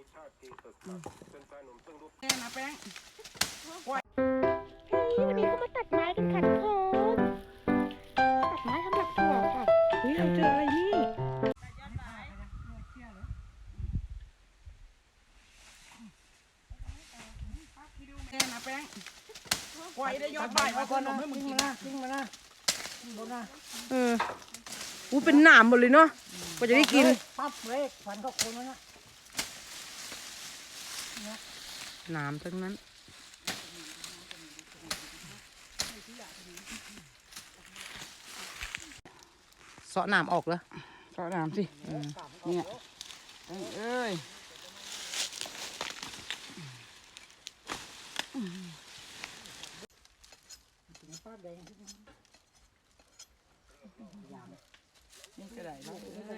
มีชาติที่สุดเป็นชายหนุ่มซึ่งรูปแป้งนะแป้งเฮ้ยวันนี้เขามาตัดไม้กันค่ะทุกคนตัดไม้สำหรับถั่วค่ะเฮ้ยเราเจออะไรนี่แป้งนะแป้งไหวได้ยอดใบเอาขนมให้มึงกินนะทิ้งมานะบนนะเอออู้เป็นหนามหมดเลยเนาะกว่าจะได้กินปั๊บเบรกฟันก็คนแล้วนะ หนามทั้งนั้นเสาะหนามออกแล้วขอน้ำสิเนี่ยเอ้ยป้าแดงนี่ก็ได้แล้ว ไม่เป็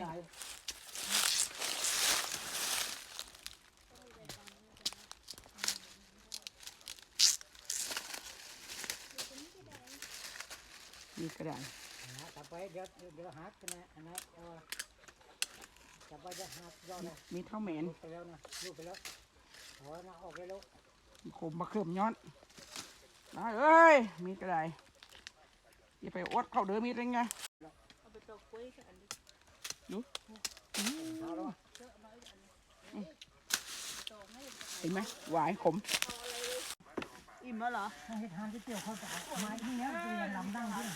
นไรนี่ก็ได้นะจับไปเดี๋ยวเดี๋ยวหักนะอันนั้นเอาจับไปจะหักยอดนะมีเท่าแมนลูกไปแล้วนะลูกไปแล้วขอนะออกไปแล้วขมมาเขิมย้อนมาเอ้ย มีก็ได้อย่าไปอดเข้าเด้อมีดเลยไงเอาแล้วเห็นไหมหวายขม อิ่มแล้วเหรอถ้าเห็ดทานที่เกี่ยวเขาจะเอาไม้ที่เนี้ยมันยังลำดังด้วย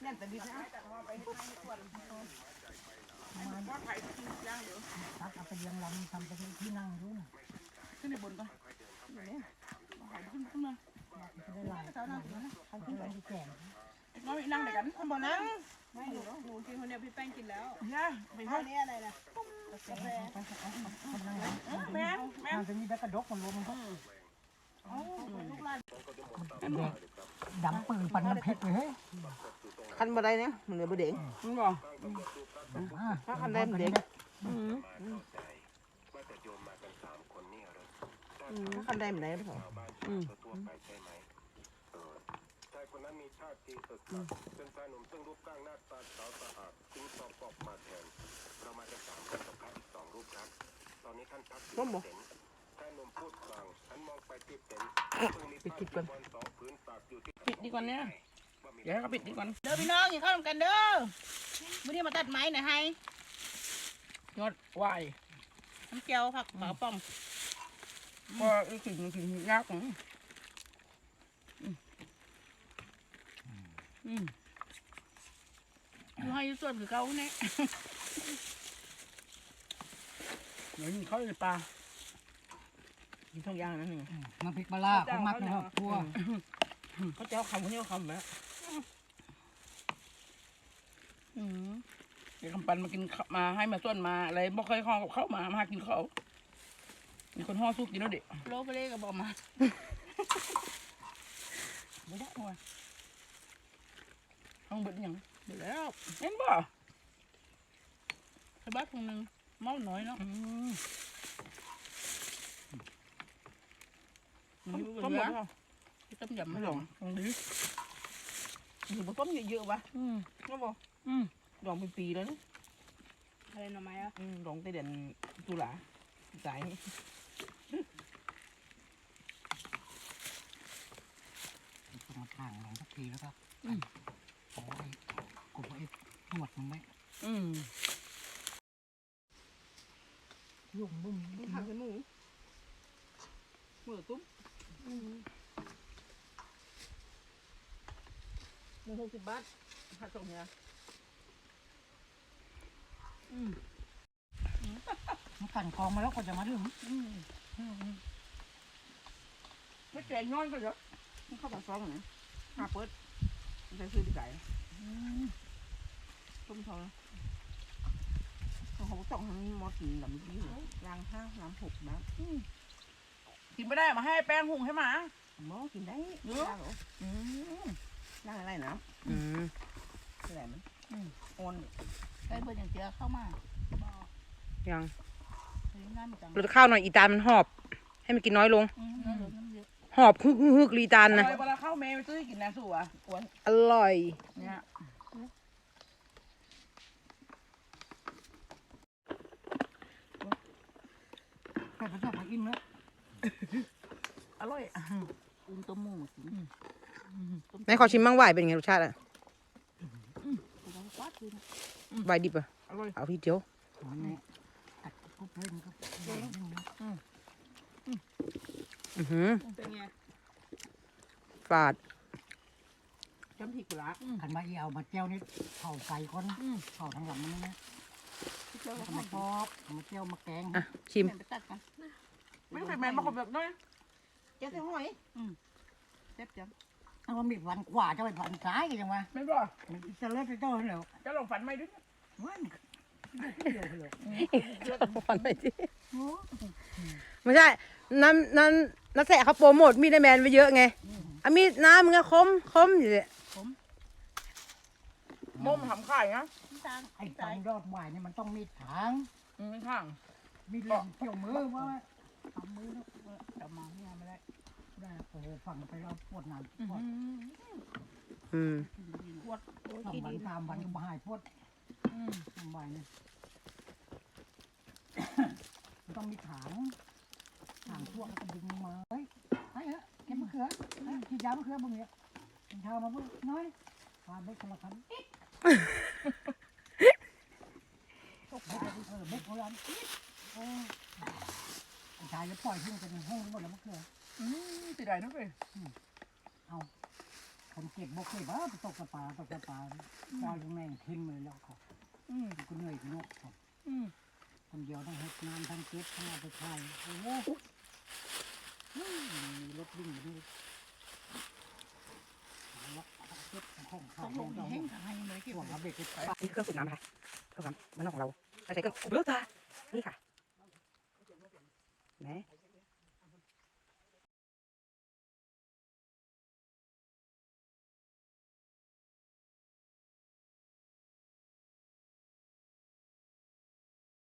แน่นแต่ดีนะไม้ตัดเอาไปเลี้ยงลำทำเป็นที่นั่งด้วยนะขึ้นในบนก่อนเดี๋ยวนี้เอาหายขึ้นขึ้นมาได้ลายท่านขึ้นไปที่แก่งน้อยนั่งเดี๋ยวกันข้างบนนั่งหนูกินคนเดียวพี่แป้งกินแล้วนะไปห้องนี่อะไรนะไปไปเอาคนนั่งหลังแม่แม่ทางจะมีแบกกระดกมันรวมมันก็ ดำปืนปันน้ำเพชรเลยเฮ้ยคันบันไดเนี่ยมันเหลือบ่เด้งมันบอกถ้าคันได้มันเด้งอืมว่าแต่โยมมากันสามคนเนี่ยเหรอถ้าคันได้มันได้ไม่พอชาวบ้านทั่วๆไปใช่ไหมเออชายคนนั้นมีชาติที่สุดเป็นชายหนุ่มซึ่งรูปร่างหน้าตาขาวสะอาดจึงสอบกอบมาแทนเรามากันสามคนกับพระอีกสองรูปครับ ตอนนี้ท่านพักอยู่ที่เต็นท์ชายหนุ่มพูดกลางฉัน มองไปที่เต็นท์เพิ่งมีผ้าจีวรสองผืนตากอยู่ที่ปิดดีกว่านี้เดี๋ยวให้เขาปิดดีกว่าเด้อพี่น้องอย่าเข้ากันเด้อวันนี้มาตัดไม้หน่อยให้ยอดวายน้ำเจียวผักหมาป้อมก็อีกสิ่งหนึ่งสิ่งยากของอืมอยู่ให้ส่วนคือเขาเนี่ยเดี๋ยวนี้เขาเลยปลา กินทุกอย่างนั่นเองน้ำพริกปลาล่าผมมักนะครับทั่วเขาจะเอาคำเขาจะเอาคำแบบอืมเดี๋ยวคำปันมากินข้าวมาให้มาส่วนมาอะไรบ่เคยห่อกับข้าวมามากินข้าวมีคนห่อสู้กินแล้วเด็กโลไปเลยก็บอกมาไม่ได้ว่ะห้องเบิดยังเดี๋ยวแล้วเห็นบ่ไอ้บ้าถุงหนึงเมาหน่อยเนาะ อืมมันอยู่บต้นมหมเรือดที่ต้มยำไม่ไม่หหลลงงลองดิอยู่บนต้มเยอะๆวะอืมไม่ ต่เดือนตุลาสายนี่มาทางหลังสักทีแล้วครับโอ้ยกูไอ้หนวดมันไหมอืมยุ่งบุ้มนี่ผักเป็นหมูหมูตุ้มหมูหกสิบบาทผัดส่งเนี่ยมันขันคลองมาแล้วก็จะมาถึงไม่แจกน้อยก็เยอะมันเข้าปากซองเหรอหาเปิดมันจะซื้อไปจ่ายต้มทองเขาต้องทำมอสีหลำดีรางห้าน้ำหกนะ กินไม่ได้มาให้แป้งหุงให้หมา หมอกินได้เยอะอืมนั่งอะไรน้อืมำอะไรมันอ่อนไอ้เบอร์อย่างเจียเข้ามายังเฮ้ยนั่นจังลดข้าวหน่อยอีตาลมันหอบ ให้มันกินน้อยลง อืมน้ำเหลืองน้ำเยอะหอบฮึกฮึกฮึกลีตาลนะเวลาเข้าเมย์ไปซื้อกินนะสู่อะอ้วนอร่อย เนี่ยแต่ประชาชนอินเนอะ อร่อยอุ่นตัวหมูสิไหนขอชิมมั่งไหวายเป็นไงรสชาติอะเราฟาดคืนไหวายดิบอะอร่อยเอาพี่เดียวมันเนี่ยตัดกุ๊บเลยมันก็ใหญ่นึงนะอือหือเป็นไงฝาดจำผิดกูละขันมาอีเอามาเจียวนี่เผาไฟก่อนเผาทางหลังมันนะเจ้าแล้วก็ก็มามาทอบเอามาเจียวมาแกงอะชิม แม่ไปตัดกันไม่เคยแมนมาคนแบบน้อยเจ้าเสียหอยเจ็บจังเอามามีวันกว่าจะไปฝันซ้ายกันจังวะไม่บอกมันจะเลิกจะเจ้าเหรอจะลองฝันไหมด้วยวันเดียวเหรอฟันไปดิไม่ใช่น้ำน้ำน้าแสะเขาโปรโมทมีดไอแมนไปเยอะไงอะมีดน้ำมึงอะคมคมอยู่เลยมุมทำข่ายนะตางไอ้ฟันยอดหวายเนี่ยมันต้องมีถางอืมข้างมีเหลี่ยมเกี่ยวมือว่า ทำมือแล้วจะมาเนี่ยไม่ได้ได้โอ้โหฝั่งไปเราปวดหนักปวดอืมปวดโอ้ยสองวันดีสามวันก็มาหายปวดทำไมเนี่ยมันต้องมีถางถางพวกก็ดึงมาเฮ้ยไอ้เหรอเก็บมะเขือเฮ้ยที่ยามะเขือบึงเนี่ยกินข้ามาบึงน้อยพาเบ็ดคนละคันอีกตกใจเออเบ็ดคนละคัน อีกโอ้ไอ้ชายจะปล่อยทิ้งกันห้องหมดแล้วมะเขืออืมสิดได้นะเว้ยเอาคนเก็บบกเลยบ้าไปตกกระปาตกกระปาปล่อยลงแม่งทิ่มเลยแล้วเขาอืมก็เหนื่อยนกเขาอืมคนเดียวต้องเฮ็ดงานทั้งเก็บทั้งเอาไปขายโอ้โหมีรถวิ่งอยู่นี่เก็บของขาต้องลงแห้งทางให้เลยเก็บห่วงเอาเบ็ดไปนี่เครื่องสูบน้ำนะคะเครื่องสูบน้ำมันนอกของเราใช้เครื่องเลือกจ้า né?